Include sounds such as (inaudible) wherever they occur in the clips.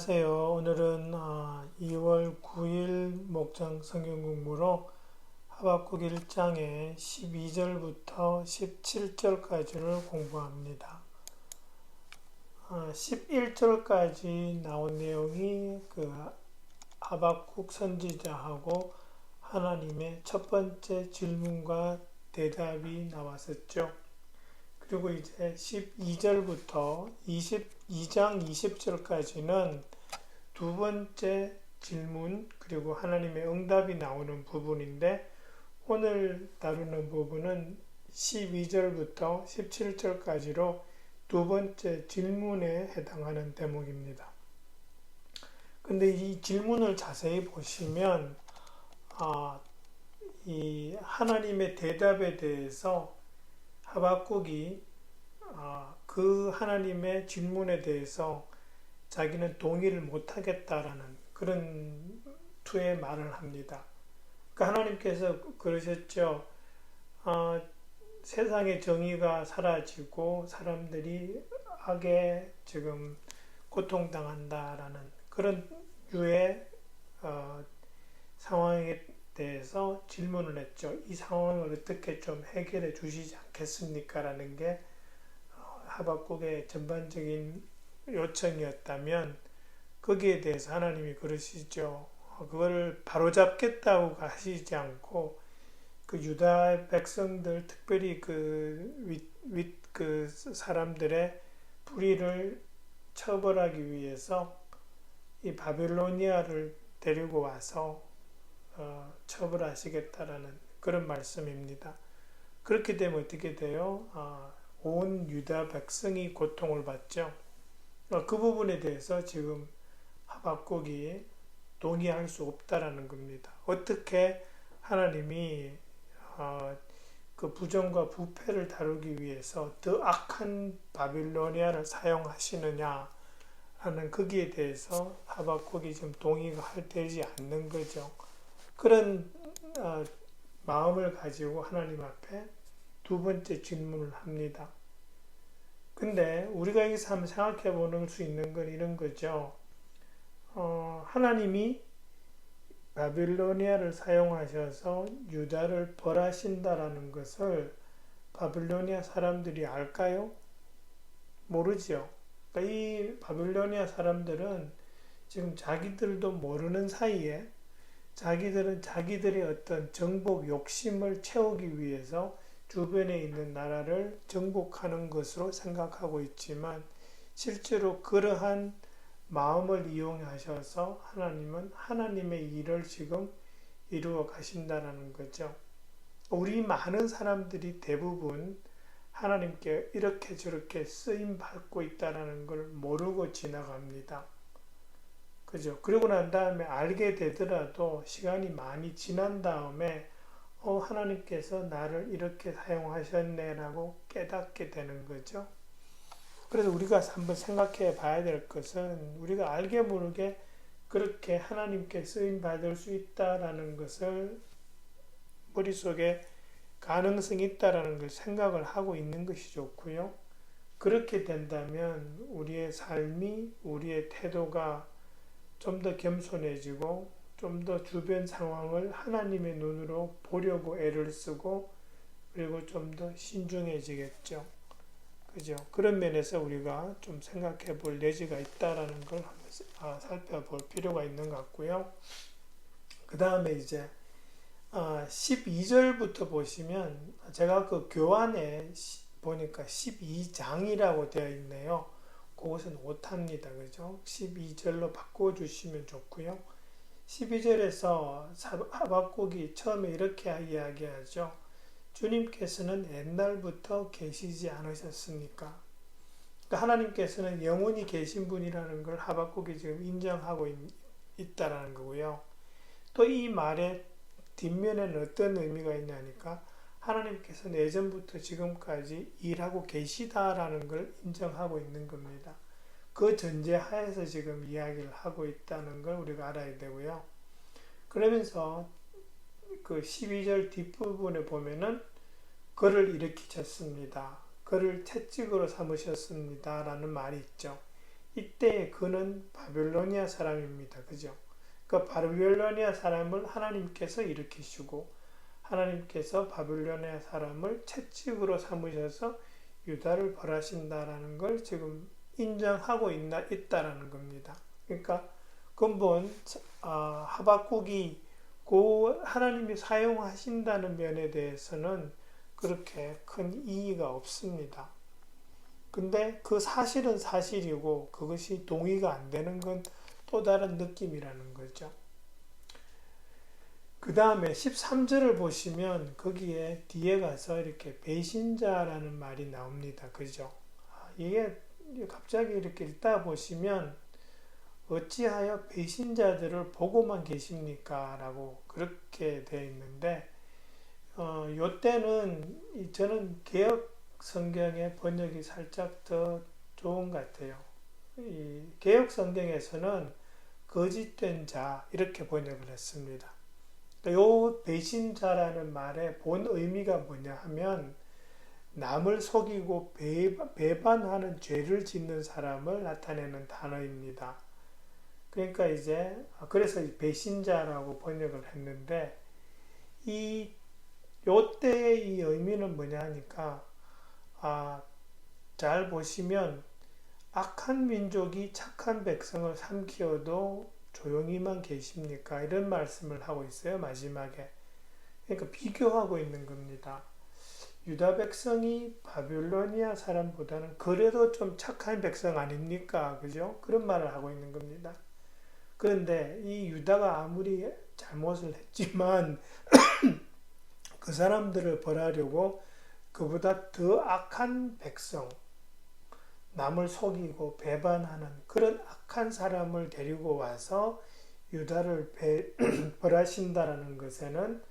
안녕하세요. 오늘은 2월 9일 목장 성경 공부로 하박국 1장의 12절부터 17절까지를 공부합니다. 11절까지 나온 내용이 그 하박국 선지자하고 하나님의 첫 번째 질문과 대답이 나왔었죠. 그리고 이제 12절부터 22장 20절까지는 두 번째 질문 그리고 하나님의 응답이 나오는 부분인데 오늘 다루는 부분은 12절부터 17절까지로 두 번째 질문에 해당하는 대목입니다. 근데 이 질문을 자세히 보시면 아, 이 하나님의 대답에 대해서 하박국이 아, 그 하나님의 질문에 대해서 자기는 동의를 못하겠다라는 그런 투의 말을 합니다. 그 하나님께서 그러셨죠. 어, 세상의 정의가 사라지고 사람들이 악에 지금 고통당한다라는 그런 유의 어, 상황에 대해서 질문을 했죠. 이 상황을 어떻게 좀 해결해 주시지 않겠습니까? 라는 게 어, 하박국의 전반적인 요청이었다면 거기에 대해서 하나님이 그러시죠. 어, 그걸 바로잡겠다고 하시지 않고 그 유다 백성들 특별히 그윗그 사람들의 불의를 처벌하기 위해서 이 바빌로니아를 데리고 와서 어, 처벌하시겠다라는 그런 말씀입니다. 그렇게 되면 어떻게 돼요? 어, 온 유다 백성이 고통을 받죠. 어, 그 부분에 대해서 지금 하박국이 동의할 수 없다라는 겁니다. 어떻게 하나님이 어, 그 부정과 부패를 다루기 위해서 더 악한 바빌로니아를 사용하시느냐 하는 거기에 대해서 하박국이 지금 동의가 되지 않는 거죠. 그런 어, 마음을 가지고 하나님 앞에 두 번째 질문을 합니다. 근데 우리가 여기서 한번 생각해 보는 수 있는 건 이런 거죠. 어, 하나님이 바빌로니아를 사용하셔서 유다를 벌하신다라는 것을 바빌로니아 사람들이 알까요? 모르죠. 그러니까 이 바빌로니아 사람들은 지금 자기들도 모르는 사이에 자기들은 자기들의 어떤 정복 욕심을 채우기 위해서 주변에 있는 나라를 정복하는 것으로 생각하고 있지만 실제로 그러한 마음을 이용하셔서 하나님은 하나님의 일을 지금 이루어 가신다는 거죠. 우리 많은 사람들이 대부분 하나님께 이렇게 저렇게 쓰임 받고 있다는 걸 모르고 지나갑니다. 그죠? 그러고 난 다음에 알게 되더라도 시간이 많이 지난 다음에 어, 하나님께서 나를 이렇게 사용하셨네라고 깨닫게 되는 거죠. 그래서 우리가 한번 생각해 봐야 될 것은 우리가 알게 모르게 그렇게 하나님께 쓰임 받을 수 있다라는 것을 머릿속에 가능성이 있다라는 걸 생각을 하고 있는 것이 좋고요. 그렇게 된다면 우리의 삶이 우리의 태도가 좀 더 겸손해지고 좀 더 주변 상황을 하나님의 눈으로 보려고 애를 쓰고 그리고 좀 더 신중해지겠죠. 그죠? 그런 면에서 우리가 좀 생각해 볼 내지가 있다라는 걸 아, 살펴볼 필요가 있는 것 같고요. 그 다음에 이제 12절부터 아, 보시면 제가 그 교환에 보니까 12장이라고 되어 있네요. 그것은 오타입니다. 그죠? 12절로 바꿔주시면 좋고요. 12절에서 하박국이 처음에 이렇게 이야기하죠. 주님께서는 옛날부터 계시지 않으셨습니까? 그러니까 하나님께서는 영원히 계신 분이라는 걸 하박국이 지금 인정하고 있, 다라는 거고요. 또 이 말의 뒷면에는 어떤 의미가 있냐니까 하나님께서 예전부터 지금까지 일하고 계시다라는 걸 인정하고 있는 겁니다. 그 전제 하에서 지금 이야기를 하고 있다는 걸 우리가 알아야 되고요. 그러면서 그 12절 뒷부분에 보면은 그를 일으키셨습니다. 그를 채찍으로 삼으셨습니다. 라는 말이 있죠. 이때 그는 바벨로니아 사람입니다. 그죠? 그 바벨로니아 사람을 하나님께서 일으키시고 하나님께서 바벨로니아 사람을 채찍으로 삼으셔서 유다를 벌하신다라는 걸 지금 인정하고 있나 있다라는 겁니다. 그러니까 근본 아, 하박국이 그 하나님이 사용하신다는 면에 대해서는 그렇게 큰 이의가 없습니다. 근데 그 사실은 사실이고 그것이 동의가 안 되는 건 또 다른 느낌이라는 거죠. 그 다음에 13절을 보시면 거기에 뒤에 가서 이렇게 배신자라는 말이 나옵니다. 그죠? 아, 이게 갑자기 이렇게 읽다 보시면 어찌하여 배신자들을 보고만 계십니까? 라고 그렇게 되어 있는데 어, 요때는 저는 개혁 성경의 번역이 살짝 더 좋은 것 같아요. 이 개혁 성경에서는 거짓된 자 이렇게 번역을 했습니다. 요 배신자라는 말의 본 의미가 뭐냐 하면 남을 속이고 배반하는 죄를 짓는 사람을 나타내는 단어입니다. 그러니까 이제 그래서 배신자라고 번역을 했는데 이 요때의 이 의미는 뭐냐 하니까 아, 잘 보시면 악한 민족이 착한 백성을 삼키어도 조용히만 계십니까? 이런 말씀을 하고 있어요. 마지막에. 그러니까 비교하고 있는 겁니다. 유다 백성이 바빌로니아 사람보다는 그래도 좀 착한 백성 아닙니까? 그죠? 그런 말을 하고 있는 겁니다. 그런데 이 유다가 아무리 잘못을 했지만 (clears throat) 그 사람들을 벌하려고 그보다 더 악한 백성, 남을 속이고 배반하는 그런 악한 사람을 데리고 와서 유다를 (clears throat) 벌하신다라는 것에는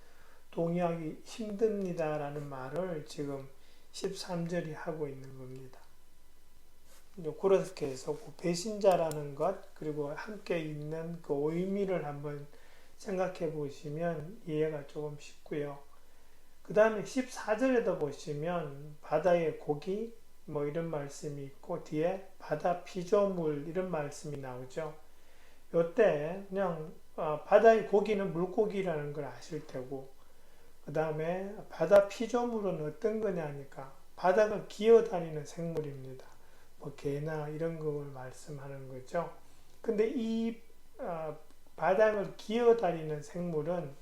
동의하기 힘듭니다라는 말을 지금 13절이 하고 있는 겁니다. 그렇게 해서 그 배신자라는 것 그리고 함께 있는 그 의미를 한번 생각해 보시면 이해가 조금 쉽고요. 그 다음에 14절에도 보시면 바다의 고기 뭐 이런 말씀이 있고 뒤에 바다 피조물 이런 말씀이 나오죠. 요때 그냥 어, 바다의 고기는 물고기라는 걸 아실 테고 그 다음에 바다 피조물은 어떤 거냐니까 바닥을 기어다니는 생물입니다. 뭐 개나 이런 걸 말씀하는 거죠. 근데 이 어, 바닥을 기어다니는 생물은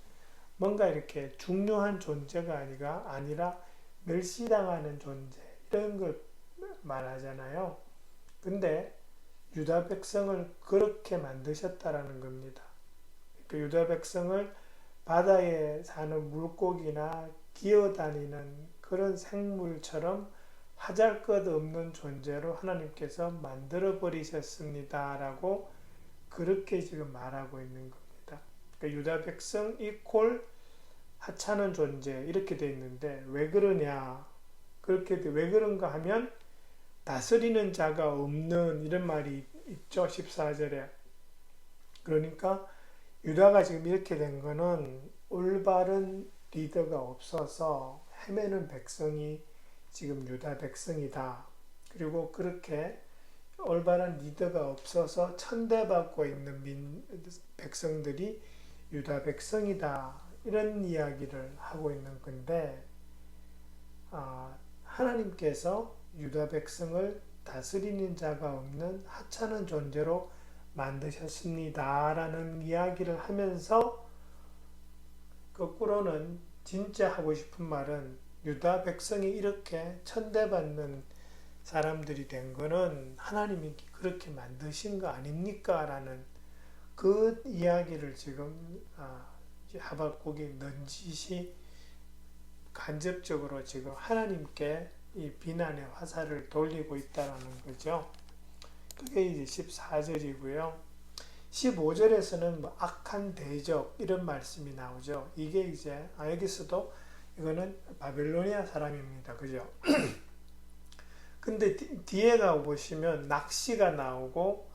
뭔가 이렇게 중요한 존재가 아니라 아니라 멸시당하는 존재 이런 걸 말하잖아요. 근데 유다 백성을 그렇게 만드셨다라는 겁니다. 그 유다 백성을 바다에 사는 물고기나 기어다니는 그런 생물처럼 하잘 것 없는 존재로 하나님께서 만들어 버리셨습니다라고 그렇게 지금 말하고 있는 겁니다. 그러니까 유다 백성 이콜 하찮은 존재 이렇게 돼 있는데 왜 그러냐? 그렇게 왜 그런가 하면 다스리는 자가 없는 이런 말이 있죠. 14절에. 그러니까 유다가 지금 이렇게 된 거는 올바른 리더가 없어서 헤매는 백성이 지금 유다 백성이다. 그리고 그렇게 올바른 리더가 없어서 천대받고 있는 민, 백성들이 유다 백성이다. 이런 이야기를 하고 있는 건데, 아, 하나님께서 유다 백성을 다스리는 자가 없는 하찮은 존재로 만드셨습니다. 라는 이야기를 하면서 거꾸로는 진짜 하고 싶은 말은 유다 백성이 이렇게 천대받는 사람들이 된 거는 하나님이 그렇게 만드신 거 아닙니까? 라는 그 이야기를 지금 아, 하박국이 넌지시 간접적으로 지금 하나님께 이 비난의 화살을 돌리고 있다는 거죠. 이제 14절이고요. 15절에서는 뭐 악한 대적 이런 말씀이 나오죠. 이게 이제 아, 여기서도 이거는 바벨로니아 사람입니다. 그죠? (clears throat) 근데 뒤에 가 보시면 낚시가 나오고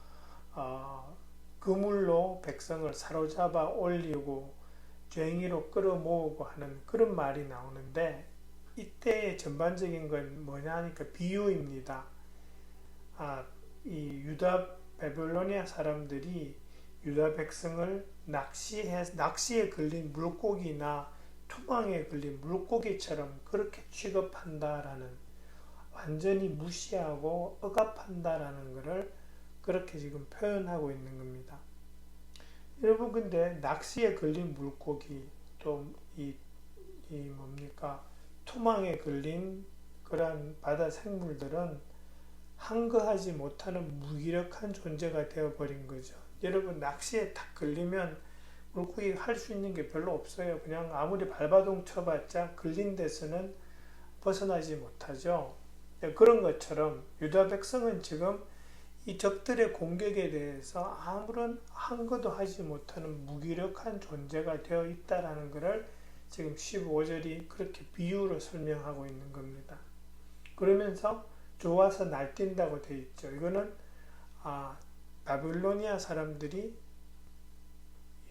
어, 그물로 백성을 사로잡아 올리고 쟁이로 끌어모으고 하는 그런 말이 나오는데 이때의 전반적인 건 뭐냐 하니까 비유입니다. 아, 이 유다 바빌로니아 사람들이 유다 백성을 낚시해 낚시에 걸린 물고기나 투망에 걸린 물고기처럼 그렇게 취급한다라는 완전히 무시하고 억압한다라는 것을 그렇게 지금 표현하고 있는 겁니다. 여러분 근데 낚시에 걸린 물고기 또이 이 뭡니까 투망에 걸린 그러한 바다 생물들은 항거하지 못하는 무기력한 존재가 되어버린 거죠. 여러분 낚시에 딱 걸리면 물고기 할 수 있는 게 별로 없어요. 그냥 아무리 발바둥 쳐봤자 걸린 데서는 벗어나지 못하죠. 네, 그런 것처럼 유다 백성은 지금 이 적들의 공격에 대해서 아무런 한거도 하지 못하는 무기력한 존재가 되어 있다라는 것을 지금 15절이 그렇게 비유로 설명하고 있는 겁니다. 그러면서 좋아서 날뛴다고 되어 있죠. 이거는 아, 바빌로니아 사람들이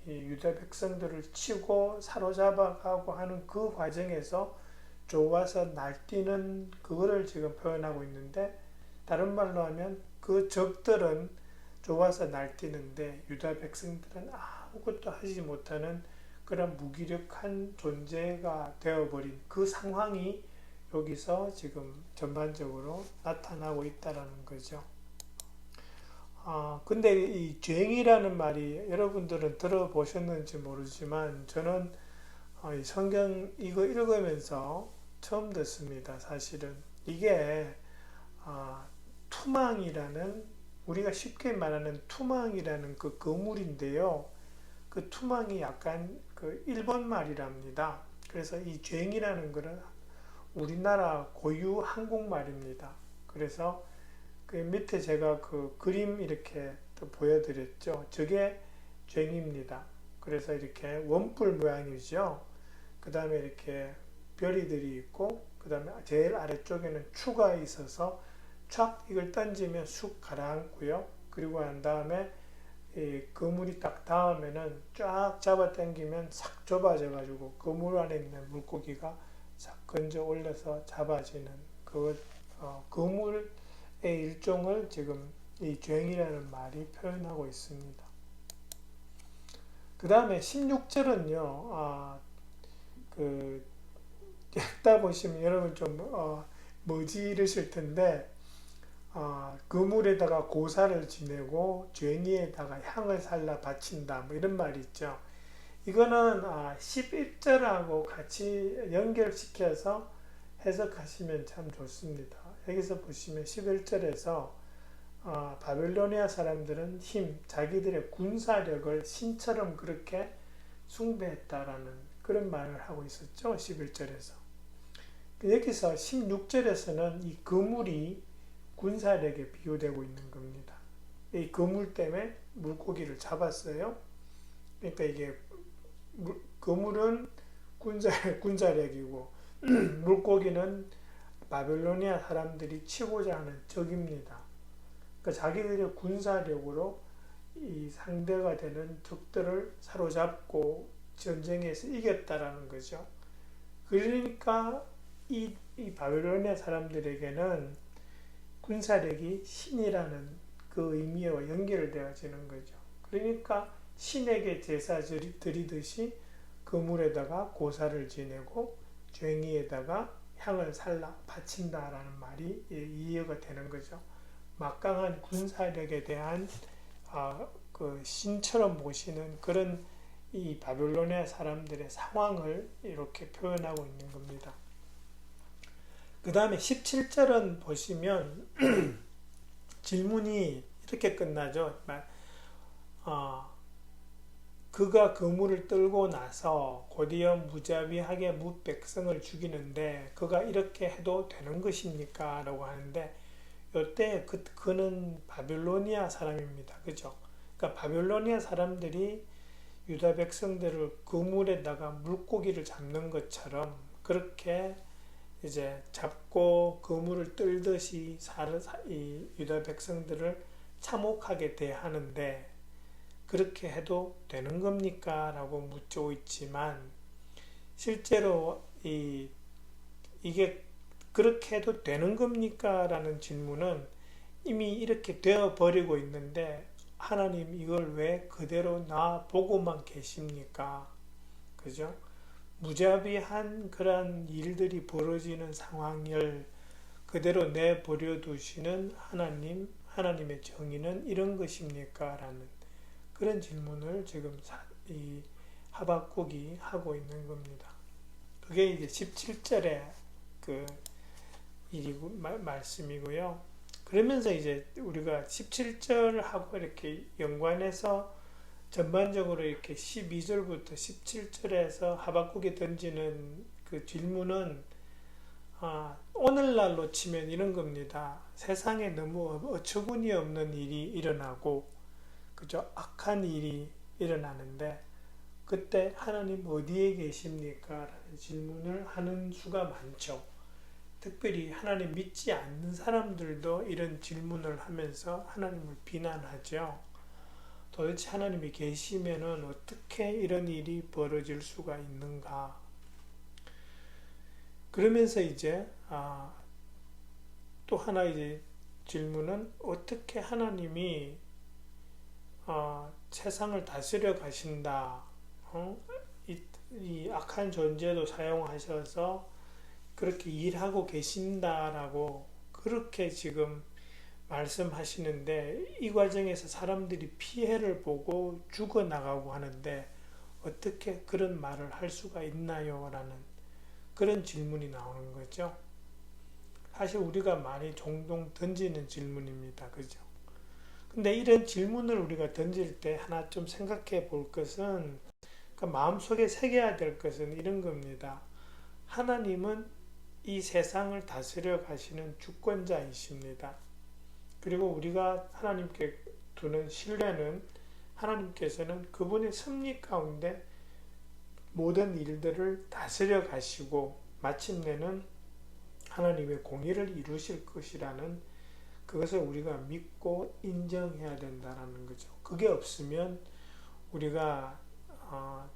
유다 백성들을 치고 사로잡아가고 하는 그 과정에서 좋아서 날뛰는 그거를 지금 표현하고 있는데 다른 말로 하면 그 적들은 좋아서 날뛰는데 유다 백성들은 아무것도 하지 못하는 그런 무기력한 존재가 되어버린 그 상황이 여기서 지금 전반적으로 나타나고 있다라는 거죠. 아, 근데 이 죄행이라는 말이 여러분들은 들어보셨는지 모르지만 저는 어, 이 성경 이거 읽으면서 처음 듣습니다. 사실은 이게 아, 투망이라는 우리가 쉽게 말하는 투망이라는 그 거물인데요. 그 투망이 약간 그 일본 말이랍니다. 그래서 이 죄행이라는 것은 우리나라 고유 한국말입니다. 그래서 그 밑에 제가 그 그림 이렇게 보여드렸죠. 저게 쟁입니다. 그래서 이렇게 원뿔 모양이죠. 그 다음에 이렇게 별이들이 있고 그 다음에 제일 아래쪽에는 추가 있어서 촥 이걸 던지면 쑥 가라앉고요. 그리고 난 다음에 이 그물이 딱 닿으면은 쫙 잡아 당기면 싹 좁아져 가지고 그물 안에 있는 물고기가 싹 건져 올려서 잡아지는 그 어, 그물 일종을 지금 이 죄행이라는 말이 표현하고 있습니다. 그 다음에 16절은요, 아, 그, 읽다 보시면 여러분 좀, 어, 이러실 텐데, 어, 그물에다가 고사를 지내고 죄니에다가 향을 살라 바친다 뭐 이런 말이 있죠. 이거는 아, 11절하고 같이 연결시켜서 해석하시면 참 좋습니다. 여기서 보시면 11절에서 어, 바빌로니아 사람들은 힘, 자기들의 군사력을 신처럼 그렇게 숭배했다라는 그런 말을 하고 있었죠. 11절에서. 여기서 16절에서는 이 그물이 군사력에 비유되고 있는 겁니다. 이 그물 때문에 물고기를 잡았어요. 그러니까 이게 그물은 군사, (laughs) 군사력이고 (clears throat) 물고기는 바벨로니아 사람들이 치고자 하는 적입니다. 그러니까 자기들의 군사력으로 이 상대가 되는 적들을 사로잡고 전쟁에서 이겼다라는 거죠. 그러니까 이, 이 바벨로니아 사람들에게는 군사력이 신이라는 그 의미와 연결되어지는 거죠. 그러니까 신에게 제사 드리듯이 그물에다가 고사를 지내고 쟁이에다가 향을 살라 바친다라는 말이 이해가 되는 거죠. 막강한 군사력에 대한 어, 그 신처럼 보시는 그런 이 바빌로니아 사람들의 상황을 이렇게 표현하고 있는 겁니다. 그 다음에 17절은 보시면 (clears throat) 질문이 이렇게 끝나죠. 어, 그가 그물을 떨고 나서 곧이어 무자비하게 무백성을 죽이는데 그가 이렇게 해도 되는 것입니까? 라고 하는데 이때 그, 그는 바빌로니아 사람입니다. 그죠? 그러니까 바빌로니아 사람들이 유다 백성들을 그물에다가 물고기를 잡는 것처럼 그렇게 이제 잡고 그물을 떨듯이 이 유다 백성들을 참혹하게 대하는데 그렇게 해도 되는 겁니까? 라고 묻고 있지만 실제로 이, 이게 그렇게 해도 되는 겁니까? 라는 질문은 이미 이렇게 되어 버리고 있는데 하나님 이걸 왜 그대로 나 보고만 계십니까? 그죠? 무자비한 그런 일들이 벌어지는 상황을 그대로 내버려 두시는 하나님, 하나님의 정의는 이런 것입니까? 라는 그런 질문을 지금 이 하박국이 하고 있는 겁니다. 그게 이제 17절에 그 일이고 말씀이고요. 그러면서 이제 우리가 17절하고 이렇게 연관해서 전반적으로 이렇게 12절부터 17절에서 하박국이 던지는 그 질문은 아, 오늘날로 치면 이런 겁니다. 세상에 너무 어처구니 없는 일이 일어나고 그죠? 악한 일이 일어나는데 그때 하나님 어디에 계십니까? 라는 질문을 하는 수가 많죠. 특별히 하나님 믿지 않는 사람들도 이런 질문을 하면서 하나님을 비난하죠. 도대체 하나님이 계시면은 어떻게 이런 일이 벌어질 수가 있는가? 그러면서 이제 아, 또 하나 이제 질문은 어떻게 하나님이 어, 세상을 다스려 가신다. 어? 이, 이 악한 존재도 사용하셔서 그렇게 일하고 계신다라고 그렇게 지금 말씀하시는데 이 과정에서 사람들이 피해를 보고 죽어나가고 하는데 어떻게 그런 말을 할 수가 있나요? 라는 그런 질문이 나오는 거죠. 사실 우리가 많이 종종 던지는 질문입니다. 그죠? 근데 이런 질문을 우리가 던질 때 하나 좀 생각해 볼 것은 그 마음속에 새겨야 될 것은 이런 겁니다. 하나님은 이 세상을 다스려 가시는 주권자이십니다. 그리고 우리가 하나님께 두는 신뢰는 하나님께서는 그분의 섭리 가운데 모든 일들을 다스려 가시고 마침내는 하나님의 공의를 이루실 것이라는 그것을 우리가 믿고 인정해야 된다는 거죠. 그게 없으면 우리가 어,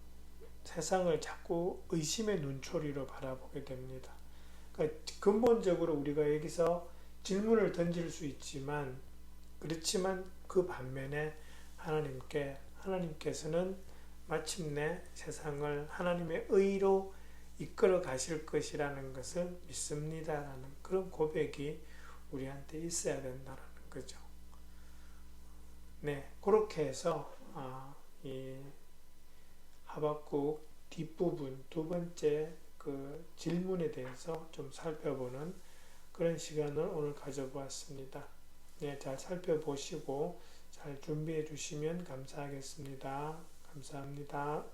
세상을 자꾸 의심의 눈초리로 바라보게 됩니다. 그러니까 근본적으로 우리가 여기서 질문을 던질 수 있지만 그렇지만 그 반면에 하나님께 하나님께서는 마침내 세상을 하나님의 의로 이끌어 가실 것이라는 것을 믿습니다라는 그런 고백이 우리한테 있어야 된다는 거죠. 네, 그렇게 해서 아, 이 하박국 뒷부분 두 번째 그 질문에 대해서 좀 살펴보는 그런 시간을 오늘 가져보았습니다. 네, 잘 살펴보시고 잘 준비해 주시면 감사하겠습니다. 감사합니다.